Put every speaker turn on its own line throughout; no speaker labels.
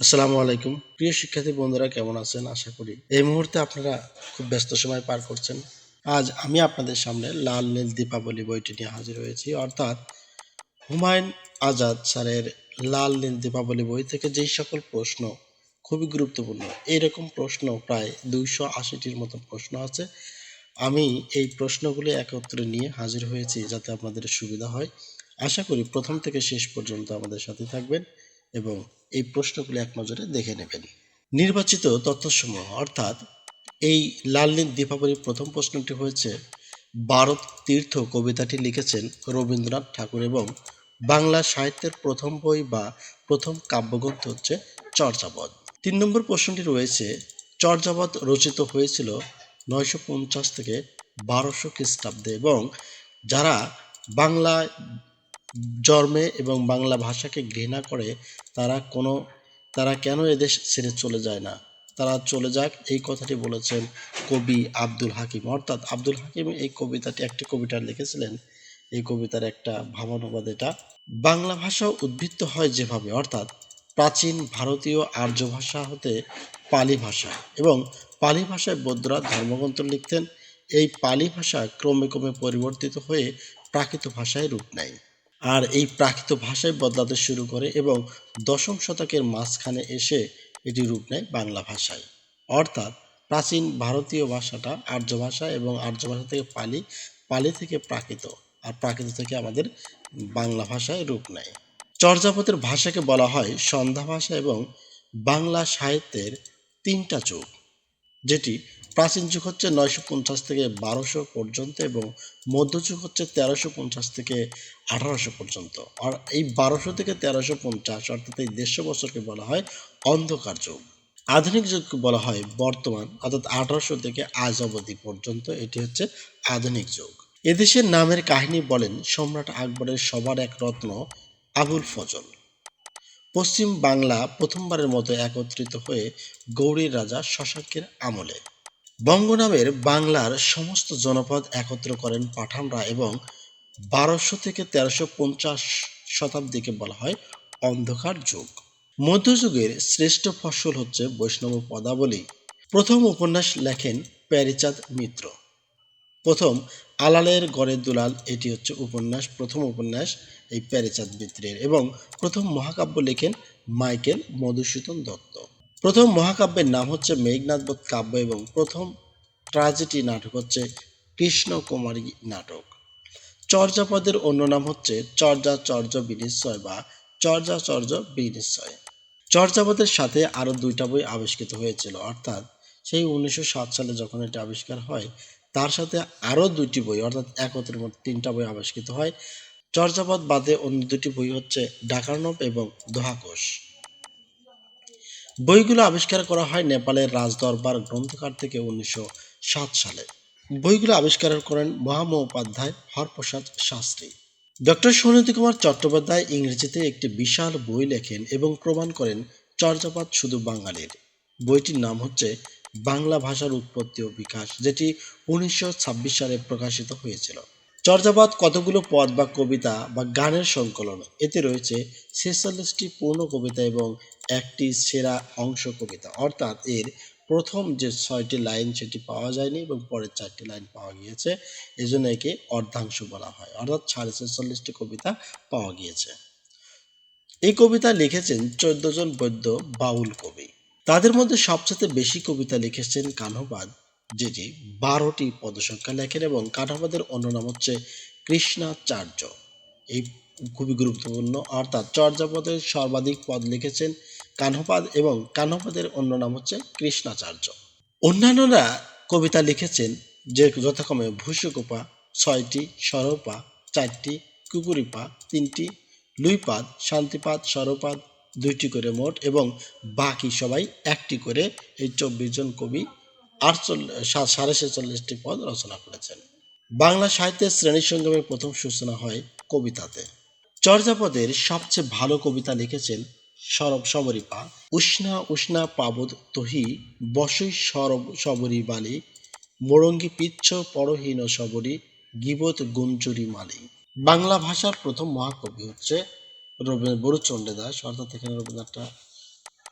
আসসালামু আলাইকুম। প্রিয় শিক্ষার্থী বন্ধুরা, কেমন আছেন? আশা করি এই মুহূর্তে আপনারা খুব ব্যস্ত সময় পার করছেন। আজ আমি আপনাদের সামনে লাল নীল দীপাবলি বইটি নিয়ে হাজির হয়েছি। অর্থাৎ হুমায়ুন আজাদ স্যারের লাল নীল দীপাবলি বই থেকে যেই সকল প্রশ্ন খুবই গুরুত্বপূর্ণ, এইরকম প্রশ্ন প্রায় দুইশো আশিটির মতো প্রশ্ন আছে। আমি এই প্রশ্নগুলি একত্রে নিয়ে হাজির হয়েছি যাতে আপনাদের সুবিধা হয়। আশা করি প্রথম থেকে শেষ পর্যন্ত আমাদের সাথে থাকবেন। এবং এই প্রশ্নগুলি এক নজরে দেখে নেবেন। নির্বাচিত তথ্যসমূহ, অর্থাৎ এই লাল নীল দীপাবলির প্রথম প্রশ্নটি হয়েছে, ভারত তীর্থ কবিতাটি লিখেছেন রবীন্দ্রনাথ ঠাকুর এবং বাংলা সাহিত্যের প্রথম বই বা প্রথম কাব্যগ্রন্থ হচ্ছে চর্যাপদ। তিন নম্বর প্রশ্নটি রয়েছে, চর্যাপদ রচিত হয়েছিল নয়শো পঞ্চাশ থেকে বারোশো খ্রিস্টাব্দে এবং যারা বাংলা জন্মে এবং বাংলা ভাষাকে ঘৃণা করে, তারা কোনো, তারা কেন এদেশ ছেড়ে চলে যায় না? তারা চলে যাক, এই কথাটি বলেছেন কবি আব্দুল হাকিম। অর্থাৎ আব্দুল হাকিম এই কবিতাটি, একটি কবিতা লিখেছিলেন। এই কবিতার একটা ভাবানুবাদ এটা। বাংলা ভাষা উদ্বৃত্ত হয় যেভাবে, অর্থাৎ প্রাচীন ভারতীয় আর্য ভাষা হতে পালি ভাষা এবং পালি ভাষায় বৌদ্ধরা ধর্মগ্রন্থ লিখতেন। এই পালি ভাষা ক্রমে ক্রমে পরিবর্তিত হয়ে প্রাকৃত ভাষায় রূপ নেয়। আর এই প্রাকৃত ভাষায় বদলাতে শুরু করে এবং দশম শতকের মাঝখানে এসে এটি রূপ নেয় বাংলা ভাষায়। অর্থাৎ প্রাচীন ভারতীয় ভাষাটা আর্য ভাষা এবং আর্য ভাষা থেকে পালি পালি থেকে প্রাকৃত আর প্রাকৃত থেকে আমাদের বাংলা ভাষায় রূপ নেয়। চর্যাপদের ভাষাকে বলা হয় সন্ধ্যা ভাষা এবং বাংলা সাহিত্যের তিনটা যুগ, যেটি প্রাচীন যুগ হচ্ছে নয়শো পঞ্চাশ থেকে বারোশো পর্যন্ত এবং মধ্যযুগ হচ্ছে তেরোশো পঞ্চাশ থেকে আঠারোশো পর্যন্ত। আর এই বারোশো থেকে তেরোশো পঞ্চাশ, অর্থাৎ এই দেড়শো বছরকে বলা হয় অন্ধকার যুগ। আধুনিক যুগকে বলা হয় বর্তমান, অর্থাৎ আঠারোশো থেকে আজ অবধি পর্যন্ত এটি হচ্ছে আধুনিক যুগ। এদেশের নামের কাহিনী বলেন সম্রাট আকবরের সবার এক রত্ন আবুল ফজল। পশ্চিম বাংলা প্রথমবারের মতো একত্রিত হয়ে গৌরীর রাজা শশাঙ্কের আমলে। বঙ্গ নামের বাংলার সমস্ত জনপদ একত্র করেন পাঠানরা এবং বারোশো থেকে তেরোশো পঞ্চাশ শতাব্দীকে বলা হয় অন্ধকার যুগ। মধ্যযুগের শ্রেষ্ঠ ফসল হচ্ছে বৈষ্ণব পদাবলী। প্রথম উপন্যাস লেখেন প্যারিচাঁদ মিত্র। প্রথম আলালের গড়ের দুলাল, এটি হচ্ছে উপন্যাস, প্রথম উপন্যাস এই প্যারিচাঁদ মিত্রের এবং প্রথম মহাকাব্য লেখেন মাইকেল মধুসূদন দত্ত। প্রথম মহাকাব্যের নাম হচ্ছে মেঘনাথবোধ কাব্য এবং প্রথম ট্রাজেডি নাটক হচ্ছে কৃষ্ণ কুমারী নাটক। চর্যাপদের অন্য নাম হচ্ছে চর্যা চর্য বিনিশ্চয় বা চর্যা চর্য বিনিশ্চয়। চর্যাপদের সাথে আরও দুইটা বই আবিষ্কৃত হয়েছিল, অর্থাৎ সেই উনিশশো সাত সালে যখন এটা আবিষ্কার হয়, তার সাথে আরও দুইটি বই, অর্থাৎ একত্রের মধ্যে তিনটা বই আবিষ্কৃত হয়। চর্যাপদ বাদে অন্য দুটি বই হচ্ছে ডাকার্ণব এবং দোহাকোষ। বইগুলো আবিষ্কার করা হয় নেপালের রাজদরবার গ্রন্থকার থেকে উনিশশো সাত সালে। বইগুলো আবিষ্কার করেন মহামহোপাধ্যায় হরপ্রসাদ শাস্ত্রী। ডক্টর সুনীতি কুমার চট্টোপাধ্যায় ইংরেজিতে একটি বিশাল বই লেখেন এবং প্রমাণ করেন চর্যাপদ শুধু বাঙালির। বইটির নাম হচ্ছে বাংলা ভাষার উৎপত্তি ও বিকাশ, যেটি উনিশশো ছাব্বিশ সালে প্রকাশিত হয়েছিল। চর্যাপদ কতগুলো পদ বা কবিতা বা গানের সংকলন? এতে রয়েছে ছেচল্লিশটি পূর্ণ কবিতা এবং একটি সেরা অংশ কবিতা। অর্থাৎ এর প্রথম যে ছয়টি লাইন সেটি পাওয়া যায়নি এবং পরের চারটি লাইন পাওয়া গিয়েছে। এজন্য একে অর্ধাংশ বলা হয়। অর্থাৎ সাড়ে ছেচল্লিশটি কবিতা পাওয়া গিয়েছে। এই কবিতা লিখেছেন চোদ্দ জন বৈদ্য বাউল কবি। তাদের মধ্যে সবচেয়ে বেশি কবিতা লিখেছেন কানহবাদ, যেটি বারোটি পদসংখ্যা লেখেন এবং কানহবাদের অন্য নাম হচ্ছে কৃষ্ণাচার্য। এই খুবই গুরুত্বপূর্ণ। অর্থাৎ চর্যাপদের সর্বাধিক পদ লিখেছেন কানহপাদ এবং কানহপাদের অন্য নাম হচ্ছে কৃষ্ণাচার্য। অন্যান্যরা কবিতা লিখেছেন যে যথাক্রমে ভূষকোপা, ছয়টি সরপা, চারটি কুকুরিপা, তিনটি লুইপাদ, শান্তিপাদ, সরপাদ, দুইটি করে মোট এবং বাকি সবাই একটি করে এই চব্বিশ জন কবি আটচল্লিশ সাড়ে ছেচল্লিশটি পদ রচনা করেছেন। বাংলা সাহিত্যের শ্রেণি সঙ্গমের প্রথম সূচনা হয় কবিতাতে। চর্যাপদের সবচেয়ে ভালো কবিতা লিখেছেন সরব সবরিপা উষ্ণা উষ্ণা পাবদ তহি বসই সরব সবরি বালি। মোরঙ্গি পিচ্ছ পরহীন সবরি গিবত গুঞ্জুরি মালি। বাংলা ভাষার প্রথম মহাকবি হচ্ছে রবীন্দ্র বরুচন্দ্র দাস। অর্থাৎ এখানে রবীন্দ্রনাথটা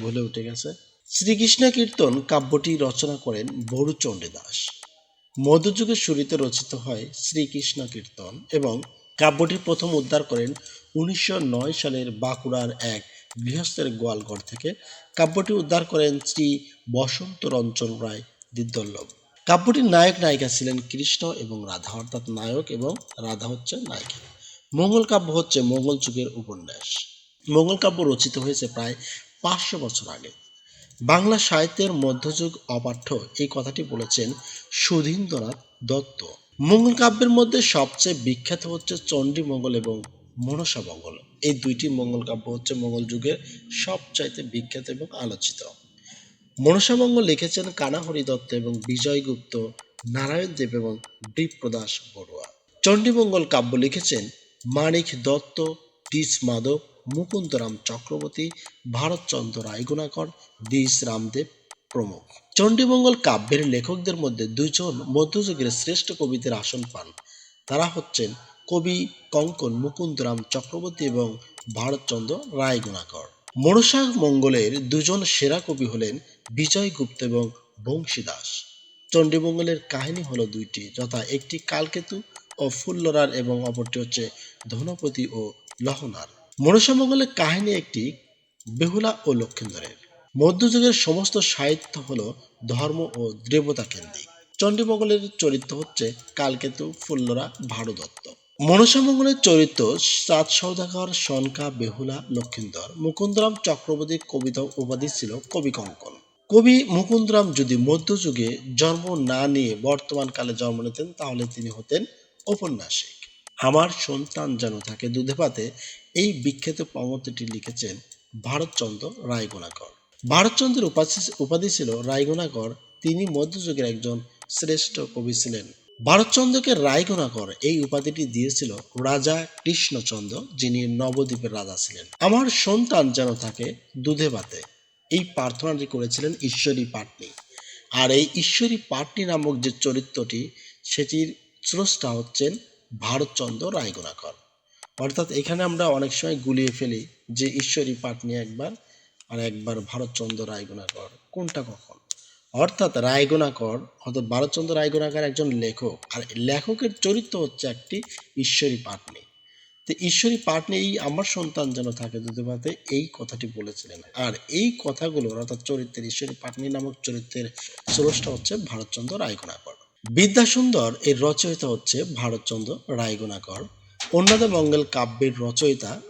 ভুলে উঠে গেছে। শ্রীকৃষ্ণ কীর্তন কাব্যটি রচনা করেন বড়ু দাস। মধ্যযুগের শুরুতে রচিত হয় শ্রীকৃষ্ণ কীর্তন এবং কাব্যটি প্রথম উদ্ধার করেন উনিশশো নয় সালের বাঁকুড়ার এক গৃহস্থের গোয়ালঘর থেকে কাব্যটি উদ্ধার করেন শ্রী বসন্ত রঞ্জন রায় দিদ্দল্লভ কাব্যটির নায়ক নায়িকা ছিলেন কৃষ্ণ এবং রাধা, অর্থাৎ নায়ক এবং রাধা হচ্ছে নায়িকা। মঙ্গল কাব্য হচ্ছে মঙ্গল যুগের উপন্যাস। মঙ্গল কাব্য রচিত হয়েছে প্রায় পাঁচশো বছর আগে। বাংলা সাহিত্যের মধ্যযুগ অপাঠ্য এই কথাটি বলেছেন সুধীন্দ্রনাথ দত্ত। মঙ্গল কাব্যের মধ্যে সবচেয়ে বিখ্যাত হচ্ছে চণ্ডীমঙ্গল এবং মনসা মঙ্গল। এই দুইটি মঙ্গল কাব্য হচ্ছে মঙ্গল যুগের সবচাইতে বিখ্যাত এবং আলোচিত। মনসামঙ্গল লিখেছেন কানাহরি দত্ত এবং বিজয় গুপ্ত, নারায়ণ দেব এবং বিপ্রদাস বড়ুয়া। চণ্ডীমঙ্গল কাব্য লিখেছেন মানিক দত্ত ডিস মাধব, মুকুন্দরাম চক্রবর্তী, ভারতচন্দ্র রায়গুণাকর দিস রামদেব প্রমুখ। চণ্ডীমঙ্গল কাব্যের লেখকদের মধ্যে দুজন মধ্যযুগের শ্রেষ্ঠ কবিদের আসন পান। তারা হচ্ছেন কবি কঙ্কন মুকুন্দরাম চক্রবর্তী এবং ভারতচন্দ্র রায়গুণাকর। মনসা মঙ্গলের দুজন সেরা কবি হলেন বিজয় গুপ্ত এবং বংশীদাস চণ্ডীমঙ্গলের কাহিনী হলো দুইটি, যথা একটি কালকেতু ও ফুল্লরার এবং অপরটি হচ্ছে ধনপতি ও লহনার। মনসামঙ্গলের কাহিনী একটি বেহুলা ও লক্ষেন্দরের। মধ্যযুগের সমস্ত সাহিত্য হল ধর্ম ও দেবতা কেন্দ্রিক। চণ্ডীমঙ্গলের চরিত্র হচ্ছে কালকেতু, ফুল্লরা ভারদত্ত মনসামঙ্গলের চরিত্র সাত সৌদাগর সনকা, বেহুলা, লক্ষিন্দর, মুকুন্দরাম চক্রবর্তী কবিতা উপাধি ছিল কবি কঙ্কন। কবি মুকুন্দরাম যদি মধ্যযুগে জন্ম না নিয়ে বর্তমান কালে জন্ম নিতেন, তাহলে তিনি হতেন ঔপন্যাসিক। আমার সন্তান যেন থাকে দুধে পাতে, এই বিখ্যাত পঙ্গতিটি লিখেছেন ভারতচন্দ্র রায়গুণাকর। ভারতচন্দ্রের উপাধি- উপাধি ছিল রায়গুণাকর। তিনি মধ্যযুগের একজন শ্রেষ্ঠ কবি ছিলেন। ভারতচন্দ্রকে রায়গুণাকর এই উপাধিটি দিয়েছিল রাজা কৃষ্ণচন্দ্র, যিনি নবদ্বীপের রাজা ছিলেন। আমার সন্তান যেন থাকে দুধে ভাতে। এই প্রার্থনাটি করেছিলেন ঈশ্বরী পাটনি। আর এই ঈশ্বরী পাটনি নামক যে চরিত্রটি, সেটির স্রষ্টা হচ্ছেন ভারতচন্দ্র রায়গুণাকর অর্থাৎ এখানে আমরা অনেক সময় গুলিয়ে ফেলি যে ঈশ্বরী পাটনি একবার আর একবার ভারতচন্দ্র রায়গুণাকর কোনটা কখন? অর্থাৎ রায়গুণাকর অর্থাৎ ভারতচন্দ্র রায়গুণাকর একজন লেখক। আর লেখকের চরিত্র হচ্ছে একটি ঈশ্বরী পাটনি। তো ঈশ্বরী পাটনি এই আমার সন্তান যেন থাকে দুধেভাতে এই কথাটি বলেছিলেন। আর এই কথাগুলো অর্থাৎ চরিত্রের ঈশ্বরী পাটনি নামক চরিত্রের স্রষ্টা হচ্ছে ভারতচন্দ্র রায়গুণাকর। বিদ্যাসুন্দর এর রচয়িতা হচ্ছে ভারতচন্দ্র রায়গুণাকর। অন্নদা মঙ্গল কাব্যের রচয়িতা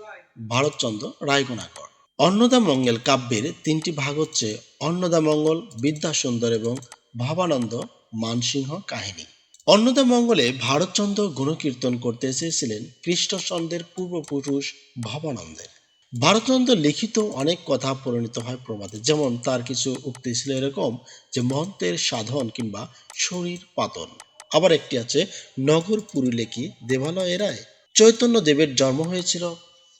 ভারতচন্দ্র রায়গুণাকর। অন্নদা মঙ্গল কাব্যের তিনটি ভাগ হচ্ছে অন্নদা মঙ্গল বিদ্যাসুন্দর এবং ভাবানন্দ মানসিংহ কাহিনী। অন্নদা মঙ্গলে ভারতচন্দ্র গুণকীর্তন করতে এসেছিলেন কৃষ্ণচন্দ্রের পূর্বপুরুষ ভবানন্দের। ভারতচন্দ্র লিখিত অনেক কথা পরিণত হয় প্রবাদে, যেমন তার কিছু উক্তি ছিল এরকম যে মন্ত্রের সাধন কিংবা শরীর পাতন। আবার একটি আছে, নগর পুরুলে কি দেবালয় এরায় চৈতন্য দেবের জন্ম হয়েছিল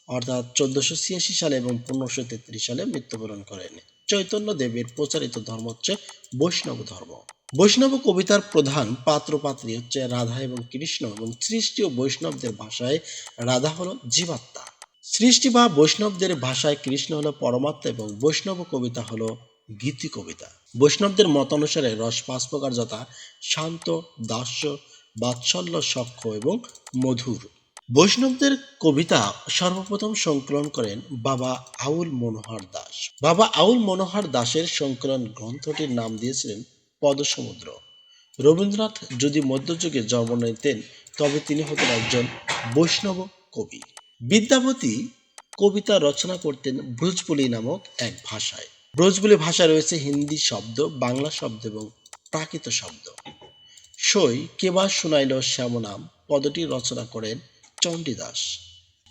অর্থাৎ চোদ্দশো ছিয়াশি সালে এবং পনেরোশো তেত্রিশ সালে মৃত্যুবরণ করেন। চৈতন্য দেবের প্রচারিত ধর্ম হচ্ছে বৈষ্ণব ধর্ম। বৈষ্ণব কবিতার প্রধান পাত্র পাত্রী হচ্ছে রাধা এবং কৃষ্ণ এবং সৃষ্টি ও বৈষ্ণবদের ভাষায় রাধা হলো জীবাত্মা। সৃষ্টি বা বৈষ্ণবদের ভাষায় কৃষ্ণ হলো পরমাত্মা এবং বৈষ্ণব কবিতা হলো গীতি কবিতা। বৈষ্ণবদের মত অনুসারে রস পাঁচ প্রকার যথা শান্ত, দাস্য, বাৎসল্য সক্ষ এবং মধুর। বৈষ্ণবদের কবিতা সর্বপ্রথম সংকলন করেন বাবা আউল মনোহর দাস। বাবা আউল মনোহর দাসের সংকলন গ্রন্থটির নাম দিয়েছিলেন পদসমুদ্র। রবীন্দ্রনাথ যদি মধ্যযুগে জন্ম নিতেন, তবে তিনি হতেন একজন বৈষ্ণব কবি। বিদ্যাপতি কবিতা রচনা করতেন ব্রজবুলি নামক এক ভাষায়। ব্রজবুলি ভাষায় রয়েছে হিন্দি শব্দ, বাংলা শব্দ এবং প্রাকৃত শব্দ। সই কেবা শুনাইল শ্যামনাম পদটি রচনা করেন চণ্ডীদাস।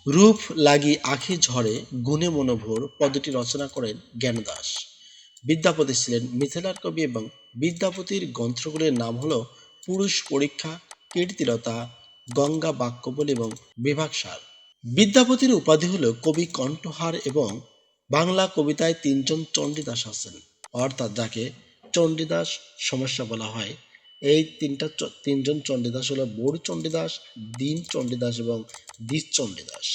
রূপ লাগি আখি ঝরে গুণে মনোভোর পদটি রচনা করেন জ্ঞানদাস। বিদ্যাপতি ছিলেন মিথিলার কবি এবং বিদ্যাপতির গ্রন্থগুলির নাম হলো পুরুষ পরীক্ষা, কীর্তিলতা, গঙ্গা বাক্যবল এবং বিভাগসার। বিদ্যাপতির উপাধি হলো কবি কণ্ঠহার এবং বাংলা কবিতায় তিনজন চণ্ডীদাস আছেন। অর্থাৎ যাকে চণ্ডীদাস সমস্যা বলা হয় এই তিনটা তিনজন চণ্ডীদাস হলো বড় চণ্ডীদাস, দীন চণ্ডীদাস এবং দ্বিজ চণ্ডীদাস।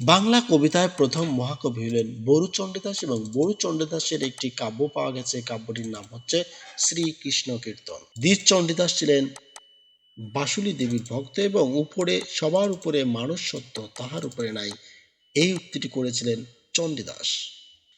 বাংলা কবিতায় প্রথম মহাকবি হলেন বরু চণ্ডীদাস এবং বরু চণ্ডীদাসের একটি কাব্য পাওয়া গেছে। কাব্যটির নাম হচ্ছে শ্রীকৃষ্ণ কীর্তন। দ্বিজ চণ্ডীদাস ছিলেন বাসুলী দেবীর ভক্ত এবং উপরে, সবার উপরে মানুষ সত্য, তাহার উপরে নাই। এই উক্তিটি করেছিলেন চণ্ডীদাস।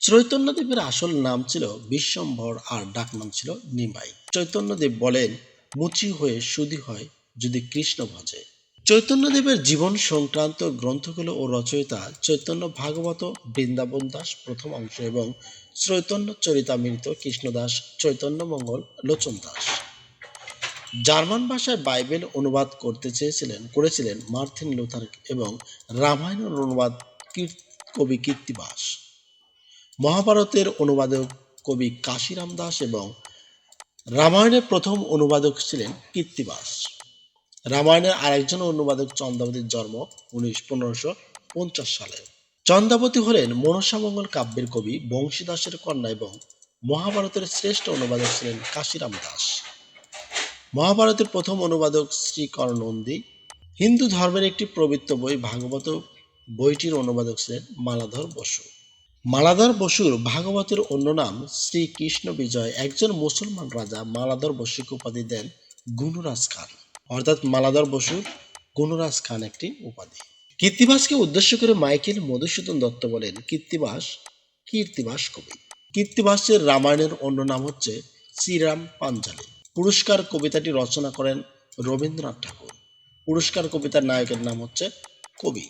চৈতন্যদেবের আসল নাম ছিল বিশ্বম্ভর আর ডাকনাম ছিল নিমাই। চৈতন্যদেব বলেন মুচি হয়ে সুধি হয় যদি কৃষ্ণ ভজে চৈতন্যদেবের জীবন সংক্রান্ত গ্রন্থগুলো ও রচয়িতা চৈতন্য ভাগবত, বৃন্দাবন দাস প্রথম অংশ এবং চৈতন্য চরিতামৃত কৃষ্ণদাস চৈতন্য মঙ্গল লোচন দাস। জার্মান ভাষায় বাইবেল অনুবাদ করতে চেয়েছিলেন, করেছিলেন মার্থিন লুথার এবং রামায়ণের অনুবাদ কবি কীর্তিবাস। মহাভারতের অনুবাদক কবি কাশিরাম দাস এবং রামায়ণের প্রথম অনুবাদক ছিলেন কীর্তিবাস রামায়ণের আরেকজন অনুবাদক চন্দ্রাবতীর জন্ম উনিশ পনেরোশো পঞ্চাশ সালে। চন্দ্রাবতী হলেন মনসামঙ্গল কাব্যের কবি বংশীদাসের কন্যা এবং মহাভারতের শ্রেষ্ঠ অনুবাদক ছিলেন কাশিরাম দাস। মহাভারতের প্রথম অনুবাদক শ্রী করনন্দী হিন্দু ধর্মের একটি পবিত্র বই ভাগবত বইটির অনুবাদক ছিলেন মালাধর বসু। মালাধর বসুর ভাগবতের অন্য নাম শ্রীকৃষ্ণ বিজয়, একজন মুসলমান রাজা মালাধর বসুকে উপাধি দেন গুণরাজ খান। অর্থাৎ মালাধর বসুর গুণরাজ খান একটি উপাধি। কীর্তিবাসকে উদ্দেশ্য করে মাইকেল মধুসূদন দত্ত বলেন, কীর্তিবাস কীর্তিবাস কবি। কীর্তিবাসের রামায়ণের অন্য নাম হচ্ছে শ্রীরাম পাঞ্জালি। পুরস্কার কবিতাটি রচনা করেন রবীন্দ্রনাথ ঠাকুর। পুরস্কার কবিতার নায়কের নাম হচ্ছে কবি।